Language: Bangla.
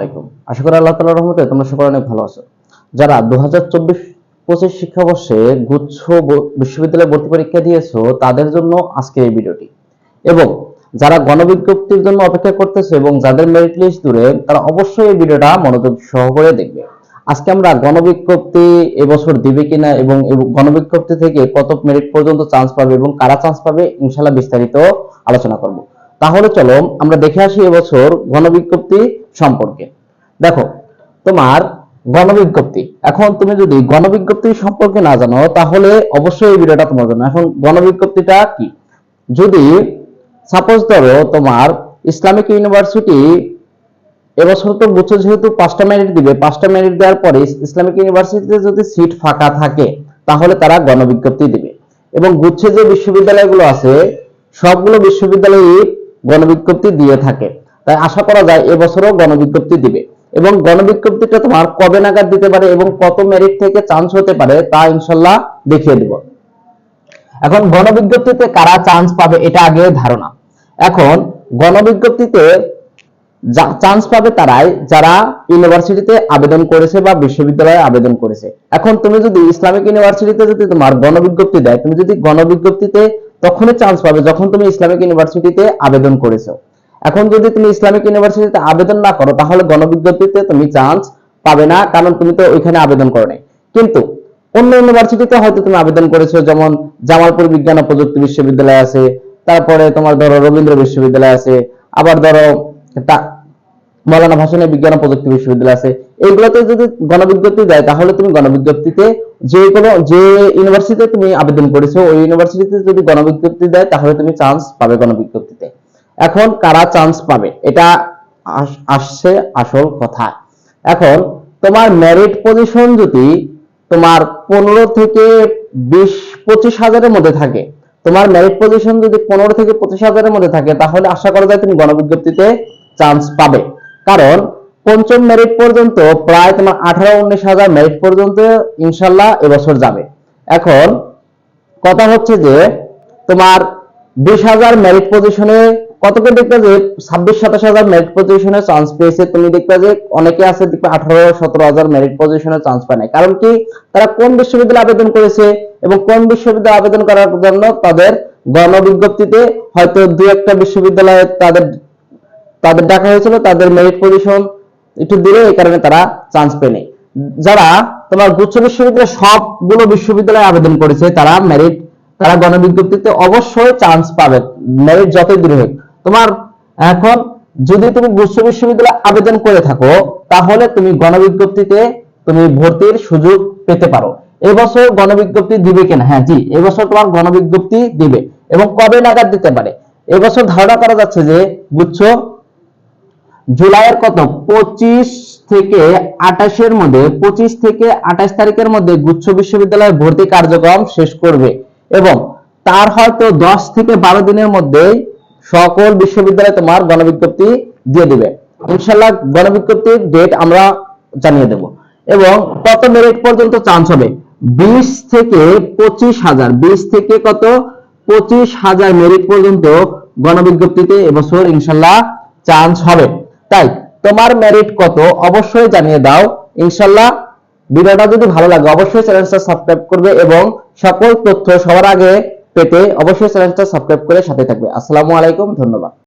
আলাইকুম আশা করি আল্লাহ তালার রহমতে তোমরা সকলে অনেক ভালো আছো। যারা দু হাজার চব্বিশ পঁচিশ শিক্ষাবর্ষে গুচ্ছ বিশ্ববিদ্যালয়ে ভর্তি পরীক্ষা দিয়েছ, তাদের জন্য আজকে এই ভিডিওটি। এবং যারা গণবিজ্ঞপ্তির জন্য অপেক্ষা করতেছে এবং যাদের মেরিট লিস্ট দূরে, তারা অবশ্যই এই ভিডিওটা মনোযোগ সহকারে দেখবে। আজকে আমরা গণবিজ্ঞপ্তি এবছর দিবে কিনা এবং গণবিজ্ঞপ্তি থেকে কত মেরিট পর্যন্ত চান্স পাবে এবং কারা চান্স পাবে ইনশাল্লাহ বিস্তারিত আলোচনা করব। তাহলে চলো আমরা দেখে আসি এবছর গণবিজ্ঞপ্তি সম্পর্কে। দেখো, তোমার গণবিজ্ঞপ্তি। এখন তুমি যদি গণবিজ্ঞপ্তি সম্পর্কে না জানো, তাহলে অবশ্যই এই ভিডিওটা তোমার জন্য। এখন গণবিজ্ঞপ্তিটা কি? যদি সাপোজ ধরো তোমার ইসলামিক ইউনিভার্সিটি এবছর তো গুচ্ছ যেহেতু পাঁচটা মেরিট দিবে, পাঁচটা মেরিট দেওয়ার পরে ইসলামিক ইউনিভার্সিটিতে যদি সিট ফাঁকা থাকে, তাহলে তারা গণবিজ্ঞপ্তি দিবে। এবং গুচ্ছে যে বিশ্ববিদ্যালয়গুলো আছে, সবগুলো বিশ্ববিদ্যালয়ে গণবিজ্ঞপ্তি দিয়ে থাকে। তাই আশা করা যায় এবছরও গণবিজ্ঞপ্তি দিবে। এবং গণবিজ্ঞপ্তিটা তোমার কবে নাগাদ দিতে পারে এবং কত মেরিট থেকে চান্স হতে পারে তা ইনশাল্লাহ দেখিয়ে দিব। এখন গণবিজ্ঞপ্তিতে কারা চান্স পাবে এটা আগে ধারণা। এখন গণবিজ্ঞপ্তিতে চান্স পাবে তারাই যারা ইউনিভার্সিটিতে আবেদন করেছে বা বিশ্ববিদ্যালয়ে আবেদন করেছে। এখন তুমি যদি ইসলামিক ইউনিভার্সিটিতে যদি তোমার গণবিজ্ঞপ্তি দেয়, তুমি যদি গণবিজ্ঞপ্তিতে তখনই চান্স পাবে যখন তুমি ইসলামিক ইউনিভার্সিটিতে আবেদন করেছ। এখন যদি তুমি ইসলামিক ইউনিভার্সিটিতে আবেদন না করো, তাহলে গণবিজ্ঞপ্তিতে তুমি চান্স পাবে না, কারণ তুমি তো ওইখানে আবেদন করো নাই। কিন্তু অন্য ইউনিভার্সিটিতে হয়তো তুমি আবেদন করেছ, যেমন জামালপুর বিজ্ঞান ও প্রযুক্তি বিশ্ববিদ্যালয় আছে, তারপরে তোমার ধরো রবীন্দ্র বিশ্ববিদ্যালয় আছে, আবার ধরো মৌলানা ভাসানী বিজ্ঞান প্রযুক্তি বিশ্ববিদ্যালয় আছে। এইগুলোতে যদি গণবিজ্ঞপ্তি দেয়, তাহলে তুমি গণবিজ্ঞপ্তিতে যে কোনো, যে ইউনিভার্সিটিতে তুমি আবেদন করেছ, ওই ইউনিভার্সিটিতে যদি গণবিজ্ঞপ্তি দেয়, তাহলে তুমি চান্স পাবে গণবিজ্ঞপ্তিতে। এখন কারা চান্স পাবে? এটা আসছে আসল কথা। এখন তোমার মেরিট পজিশন যদি তোমার পনেরো থেকে বিশ, পঁচিশ হাজারের মধ্যে থাকে, তোমার মেরিট পজিশন যদি পনেরো থেকে পঁচিশ হাজারের মধ্যে থাকে, তাহলে আশা করা যায় তুমি গণবিজ্ঞপ্তিতে চান্স পাবে। কারণ পঞ্চম মেরিট পর্যন্ত প্রায় তোমার আঠারো, উনিশ হাজার মেরিট পর্যন্ত ইনশাল্লাহ এবছর যাবে। এখন কথা হচ্ছে যে তোমার বিশ হাজার মেরিট পজিশনে কতকে দেখবে যে ছাব্বিশ, সাতাশ হাজার মেরিট পজিশনে চান্স পেয়েছে তুমি দেখবে যে অনেকে আছে দেখবে আঠারো, সতেরো হাজার মেরিট পজিশনে চান্স পায় নাই। কারণ কি তারা কোন বিশ্ববিদ্যালয়ে আবেদন করেছে এবং কোন বিশ্ববিদ্যালয়ে আবেদন করার জন্য তাদের গণবিজ্ঞপ্তিতে হয়তো দু একটা বিশ্ববিদ্যালয়ে তাদের তাদের ডাকা হয়েছিল, তাদের মেরিট পজিশন একটু দূরে, এই কারণে তারা চান্স পেয়ে যারা তোমার গুচ্ছ বিশ্ববিদ্যালয় সবগুলো বিশ্ববিদ্যালয়ে আবেদন করেছে, তারা মেরিট তারা গণবিজ্ঞপ্তিতে অবশ্যই চান্স পাবে মেরিট যতই দূরে হোক। তোমার এখন যদি তুমি গুচ্ছ বিশ্ববিদ্যালয়ে আবেদন করে থাকো, তাহলে তুমি গণবিজ্ঞপ্তিতে তুমি ভর্তির সুযোগ পেতে পারো। এবছর গণবিজ্ঞপ্তি দিবে কিনা? হ্যাঁ জি, এবছর তোমার গণবিজ্ঞপ্তি দিবে। এবং কবে নাগাদ দিতে পারে? এবছর ধারণা করা যাচ্ছে যে গুচ্ছ জুলাইয়ের কত? পঁচিশ থেকে আঠাশের মধ্যে, পঁচিশ থেকে আঠাশ তারিখের মধ্যে গুচ্ছ বিশ্ববিদ্যালয়ে ভর্তি কার্যক্রম শেষ করবে এবং তার হয়তো দশ থেকে বারো দিনের মধ্যে সকল বিশ্ববিদ্যালয়ে তোমার গণবিজ্ঞপ্তি দিয়ে দিবে। ইনশাল্লাহ গণবিজ্ঞপ্তির ডেট আমরা জানিয়ে দেব। এবং কত মেরিট পর্যন্ত চান্স হবে? বিশ থেকে পঁচিশ হাজার। বিশ থেকে কত? পঁচিশ হাজার মেরিট পর্যন্ত গণবিজ্ঞপ্তিতে এবছর ইনশাল্লাহ চান্স হবে। তাই তোমার মেরিট কত অবশ্যই জানিয়ে দাও। ইনশাল্লাহ ভিডিওটা যদি ভালো লাগে অবশ্যই চ্যানেলটা সাবস্ক্রাইব করবে এবং সকল তথ্য সবার আগে পেতে অবশ্যই চ্যানেলটা সাবস্ক্রাইব করে সাথে থাকবে। আসসালামু আলাইকুম, ধন্যবাদ।